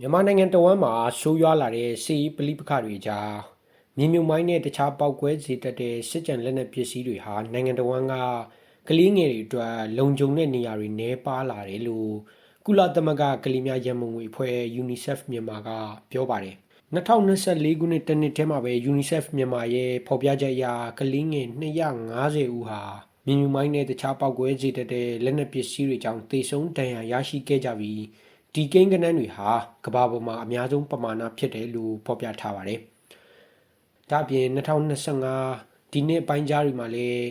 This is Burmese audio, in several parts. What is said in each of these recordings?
မြန်မာနိုင်ငံတဝမ်းမှာဆိုးရွားလာတဲ့စီးပလိပခတွေကြားမြေမြုံမိုင်းနဲ့တခြားပောက်ကွဲစေတတ်တဲ့စစ်ကြံလက်နက်ပစ္စည်းတွေဟာနိုင်ငံတဝမ်းကကလေးငယ်တွေအတွက်လုံခြုံတဲ့နေရာတွေနှဲပါလာတယ်လို့ကုလသမဂ္ဂကလေးများရန်ပုံငွေအဖွဲ့ UNICEF မြန်မာကပြောပါတယ်2024ခုနှစ်တနှစ်ထဲမှာပဲ UNICEF မြန်မာရဲ့ဖော်ပြချက်အရကလေးငယ်250ဦးဟာမြေမြုံမိုင်းနဲ့တခြားပောက်ကွဲစေတတ်တဲ့လက်နက်ပစ္စည်းတွေကြောင့်သေဆုံးဒဏ်ရာရရှိခဲ့ကြပြီး ဒီကိန်းဂဏန်းတွေဟာကမ္ဘာပေါ်မှာအများဆုံးပမာဏဖြစ်တယ်လို့ဖော်ပြထားပါတယ်။ဒါ့အပြင်2025ဒီနှစ်ပိုင်းကြားတွေမှာလည်း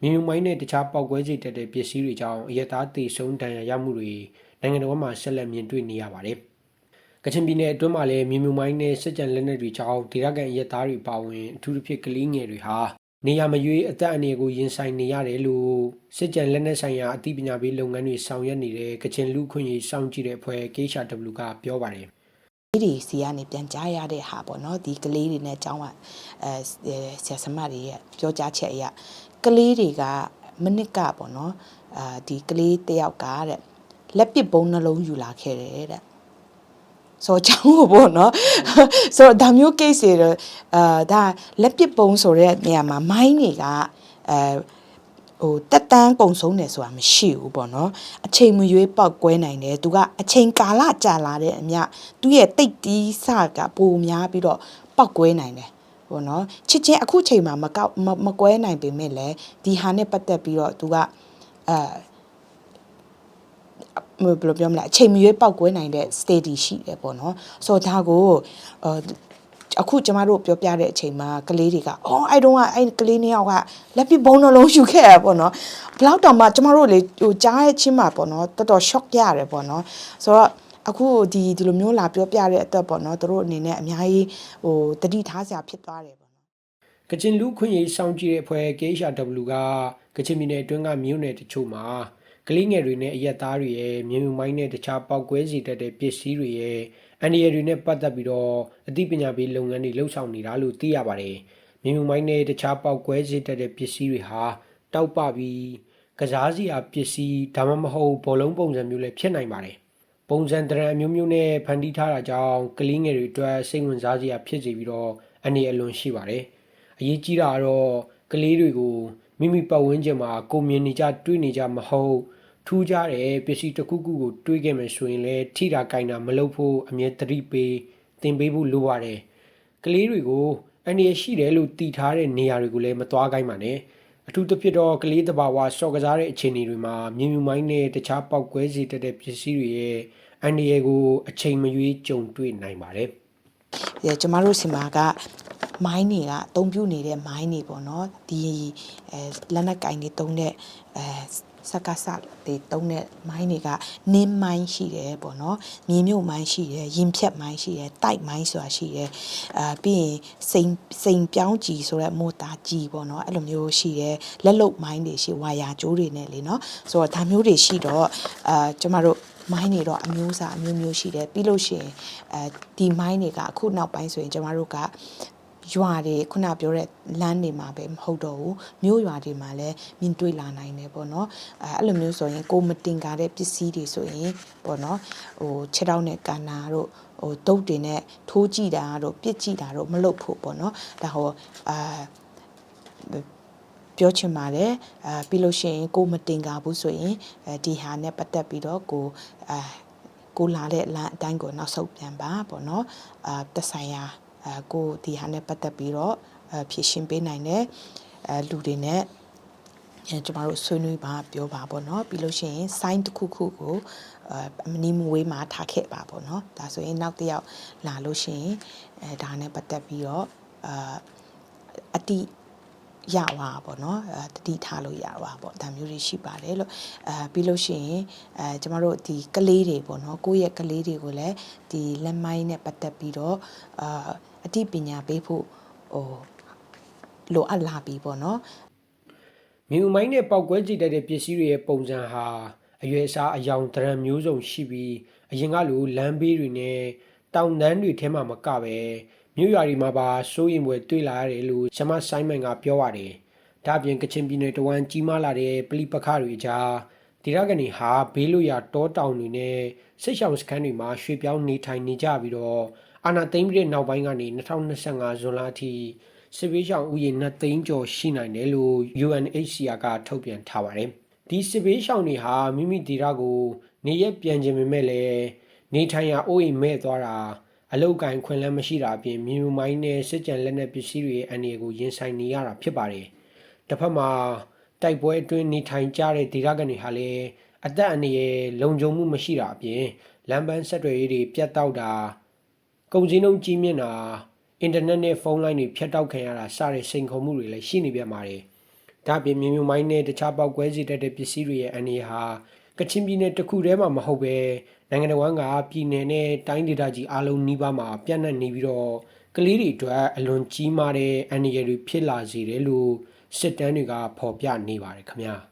မြေမြုံမိုင်းနဲ့တခြားပောက်ကွဲစေတတ်တဲ့ပစ္စည်းတွေကြောင့်အရတားသေဆုံးဒဏ်ရာရမှုတွေနိုင်ငံတော်မှာဆက်လက်မြင်တွေ့နေရပါတယ်။ကချင်ပြည်နယ်အတွင်းမှာလည်းမြေမြုံမိုင်းနဲ့စစ်ကြံလက်နက်တွေကြောင့်ဒေသခံအရတားတွေပါဝင်အထူးသဖြင့်ကလေးငယ်တွေဟာ နေရမရွေးအသက်အန္တရာယ်ကိုရင်ဆိုင်နေရတယ်လို့စစ်ကြံလက်နက်ဆိုင်ရာအသိပညာပေးလုပ်ငန်းတွေဆောင်ရွက်နေတဲ့ကချင်လူခွင့်ရေးစောင့်ကြည့်တဲ့အဖွဲ့ KHW ကပြောပါတယ်လေးတွေစီကနေပြန်ကြားရတဲ့ဟာပေါ့နော်ဒီကလေးတွေနဲ့အကြောင်းကအဲဆရာစမတွေရဲ့ပြောကြားချက်အရကလေးတွေကမနစ်ကပေါ့နော်အာဒီကလေးတယောက်ကတဲ့လက်ပစ်ပုံးနှလုံးယူလာခဲ့တယ်တဲ့ ဆိုတော့ကြောင်းကိုပေါ့နော်ဆိုတော့ဒါမျိုး case တွေတော့အာဒါလက်ပစ်ပုံးဆိုတဲ့နေရာမှာမိုင်းတွေကအဲဟိုတက်တန်းကုံဆုံးတယ်ဆိုတာမရှိဘူးပေါ့နော်အချိန်မရွေးပောက်ကွဲနိုင်တယ်သူကအချိန်ကာလကြာလာတဲ့အမျှသူ့ရဲ့တိတ်တီးစကပိုများပြီးတော့ပောက်ကွဲနိုင်တယ်ပေါ့နော်ချစ်ချင်းအခုချိန်မှာမကောက်မမကွဲနိုင်ပေမဲ့လည်းဒီဟာနဲ့ပတ်သက်ပြီးတော့သူကအဲ ဘယ်လိုပြောမလဲအချိန်မရွေးပောက်ကွဲနိုင်တဲ့ stage ရှိတယ်ပေါ့နော်ဆိုတော့ဒါကိုအာအခုကျမတို့ပြောပြတဲ့အချိန်မှာကလေးတွေကအော်အဲ့တုန်းကအဲ့ကလေးနှစ်ယောက်ကလက်ပစ်ဘုံနှလုံးယူခဲ့ရပေါ့နော်ဘလောက်တောင်မှကျမတို့လေဟိုကြားရဲ့ချင်းမှာပေါ့နော်တော်တော် shock ရတယ်ပေါ့နော်ဆိုတော့အခုဒီဒီလိုမျိုးလာပြောပြတဲ့အတွက်ပေါ့နော်တို့အနေနဲ့အများကြီးဟိုတတိထားစရာဖြစ်သွားတယ်ပေါ့နော်ကချင်လူခွင့်ရေးစောင့်ကြည့်တဲ့အဖွဲ့ KHW ကကချင်ပြည်နယ်အတွင်းကမြို့နယ်တချို့မှာ ကလေးငယ်တွေနဲ့အရက်သားတွေရဲ့မြေမြုံမိုင်းနဲ့တခြားပောက်ကွဲစေတတ်တဲ့ပစ္စည်းတွေရဲ့အန္တရာယ်တွေနဲ့ပတ်သက်ပြီးတော့အသိပညာပေးလုပ်ငန်းတွေလှုပ်ဆောင်နေတာလို့သိရပါတယ်။မြေမြုံမိုင်းနဲ့တခြားပောက်ကွဲစေတတ်တဲ့ပစ္စည်းတွေဟာတောက်ပပြီးကစားစီအားပစ္စည်းဒါမှမဟုတ်ဘောလုံးပုံစံမျိုးလည်းဖြစ်နိုင်ပါတယ်။ပုံစံတရံအမျိုးမျိုးနဲ့ဖန်တီးထားတာကြောင့်ကလေးငယ်တွေအတွက်စိတ်ဝင်စားစရာဖြစ်စေပြီးတော့အနေအလွန်ရှိပါတယ်။အရေးကြီးတာကတော့ကလေးတွေကိုမိမိပတ်ဝန်းကျင်မှာကိုယ်မြင်နေကြတွေ့နေကြမဟုတ် ထူးခြားတဲ့ပစ္စည်းတစ်ခုခုကိုတွေးခဲ့မယ်ဆိုရင်လည်းထိတာကင်တာမလုပ်ဖို့အမြဲတတိပေးသင်ပေးဖို့လိုပါတယ်။ကလေးတွေကိုအနေရရှိတယ်လို့တည်ထားတဲ့နေရာတွေကိုလည်းမသွားခိုင်းပါနဲ့။အထူးသဖြင့်တော့ကလေးတဘာဝစော့ကစားတဲ့အခြေအနေတွေမှာမြင်မြူမိုင်းနဲ့တခြားပောက်ကွဲစေတတ်တဲ့ပစ္စည်းတွေရဲ့အန္တရာယ်ကိုအချိန်မရွေးကြုံတွေ့နိုင်ပါတယ်။ဒီကျမတို့စီမာကမိုင်းတွေကအသုံးပြုနေတဲ့မိုင်းတွေပေါ့နော်ဒီအဲလက်နက်ကင်တွေတုံးတဲ့အဲ စက္ကစတွေတုံးတဲ့မိုင်းတွေကနင်းမိုင်းရှိတယ်ပေါ့နော်မြေမြုပ်မိုင်းရှိတယ်ရင်ဖြတ်မိုင်းရှိတယ်တိုက်မိုင်းဆိုတာရှိတယ်အာပြီးရင်စိန်စိန်ပြောင်းကြည်ဆိုတဲ့မိုတာကြည်ပေါ့နော်အဲ့လိုမျိုးရှိတယ်လက်လုတ်မိုင်းတွေရှိဝါယာကြိုးတွေနဲ့လေနော်ဆိုတော့ဒါမျိုးတွေရှိတော့အာကျမတို့မိုင်းတွေတော့အမျိုးအစားအမျိုးမျိုးရှိတယ်ပြီးလို့ရှိရင်အဲဒီမိုင်းတွေကအခုနောက်ပိုင်းဆိုရင်ကျမတို့က ရွာတွေခုနပြောတဲ့လမ်းတွေမှာပဲမဟုတ်တော့ဘူးမြို့ရွာတွေမှာလည်းမြင်တွေ့လာနိုင်တယ်ပေါ့နော်အဲအဲ့လိုမျိုးဆိုရင်ကိုမတင်ကားတဲ့ပစ္စည်းတွေဆိုရင်ပေါ့နော်ဟိုခြေထောက်နဲ့ကန်နာတို့ဟိုတုတ်တွေနဲ့ထိုးကြည့်တာတို့ပြစ်ကြည့်တာတို့မလုပ်ဖို့ပေါ့နော်ဒါဟိုအာပြောချင်ပါတယ်အဲပြီးလို့ရှိရင်ကိုမတင်ကားဘူးဆိုရင်အဲဒီဟာနဲ့ပတ်သက်ပြီးတော့ကိုအဲကိုလာတဲ့လမ်းအတိုင်းကိုနောက်ဆုတ်ပြန်ပါပေါ့နော်အာတက်ဆိုင်ရာ အဲကိုဒီဟာနဲ့ပတ်သက်ပြီးတော့အဖြည့်ရှင်းပေးနိုင်တဲ့အဲလူတွေနဲ့အဲကျမတို့ဆွေးနွေးပါပြောပါပေါ့နော်ပြီးလို့ရှိရင် sign တစ်ခုခုကိုအဲမနီမဝေးမှာထားခဲ့ပါပေါ့နော်ဒါဆိုရင်နောက်တစ်ယောက်လာလို့ရှိရင်အဲဒါနဲ့ပတ်သက်ပြီးတော့အာအတိ ရပါပေါ့နော်အဲတတိထားလို့ရပါပေါ့ဒါမျိုးတွေရှိပါတယ်လို့အဲပြီးလို့ရှိရင်အဲကျမတို့ဒီကလေးတွေပေါ့နော်ကိုယ့်ရဲ့ကလေးတွေကိုလည်းဒီလက်မိုင်းနဲ့ပတ်သက်ပြီးတော့အာအတိပညာပေးဖို့ဟိုလိုအပ်လာပြီပေါ့နော်မြူမိုင်းနဲ့ပောက်ကွဲကြည့်တတ်တဲ့ပစ္စည်းတွေရဲ့ပုံစံဟာအရွယ်အစားအယောင်တရံမျိုးစုံရှိပြီးအရင်ကလိုလမ်းဘေးတွေနဲ့တောင်တန်းတွေထဲမှာမကပဲ မြို့ရွာတွေမှာပါစိုးရင်ပွဲတွေ့လာရတယ်လို့ရှမဆိုင်မန်ကပြောပါတယ်။ဒါ့အပြင်ကချင်ပြည်နယ်တဝမ်းကြီးမားလာတဲ့ပလိပခတွေကြားဒေသခံတွေဟာဘေးလွတ်ရာတောတောင်တွေနဲ့စစ်ရှောင်းစခန်းတွေမှာရွှေ့ပြောင်းနေထိုင်နေကြပြီးတော့အာနာသိမ့်ပြီးတဲ့နောက်ပိုင်းကနေ2025ဇွန်လအထိစစ်ပေးရှောင်းဥယျာဉ်2သိန်းကျော်ရှိနိုင်တယ်လို့ UNHCR ကထုတ်ပြန်ထားပါတယ်။ဒီစစ်ပေးရှောင်းတွေဟာမိမိဒေသကို နေရက်ပြန်ခြင်းပေမဲ့လည်းနေထိုင်ရာအိုးအိမ်မဲ့သွားတာ အလောက်ကန်ခွင့်လန်းမရှိတာအပြင်မြေမြူမိုင်းနဲ့စစ်ကြံလက်နက်ပစ္စည်းတွေရဲ့အန္တရာယ်ကိုရင်ဆိုင်နေရတာဖြစ်ပါတယ်။တစ်ဖက်မှာတိုက်ပွဲအတွင်းနေထိုင်ကြတဲ့ဒေသခံတွေဟာလည်းအသက်အန္တရာယ်လုံခြုံမှုမရှိတာအပြင်လမ်းပန်းဆက်သွယ်ရေးတွေပြတ်တောက်တာကုန်စည်နှုန်းကြီးမြင့်တာအင်တာနက်နဲ့ဖုန်းလိုင်းတွေဖြတ်တောက်ခံရတာစတဲ့စိန်ခေါ်မှုတွေလည်းရှိနေပြန်ပါတယ်။ဒါ့အပြင်မြေမြူမိုင်းနဲ့တခြားပောက်ကွဲစေတတ်တဲ့ပစ္စည်းတွေရဲ့အန္တရာယ်ဟာ ကချင်ပြည်နယ်တစ်ခုတည်းမှာမဟုတ်ပဲနိုင်ငံတော်ဝန်ကပြည်နယ်နဲ့တိုင်းဒေသကြီးအားလုံးနှီးပါးမှာပြန့်နှံ့နေပြီးတော့ကလေးတွေအတွက်အလွန်ကြီးမားတဲ့အန္တရာယ်တွေဖြစ်လာစေတယ်လို့စစ်တမ်းတွေကဖော်ပြနေပါတယ်ခင်ဗျာ။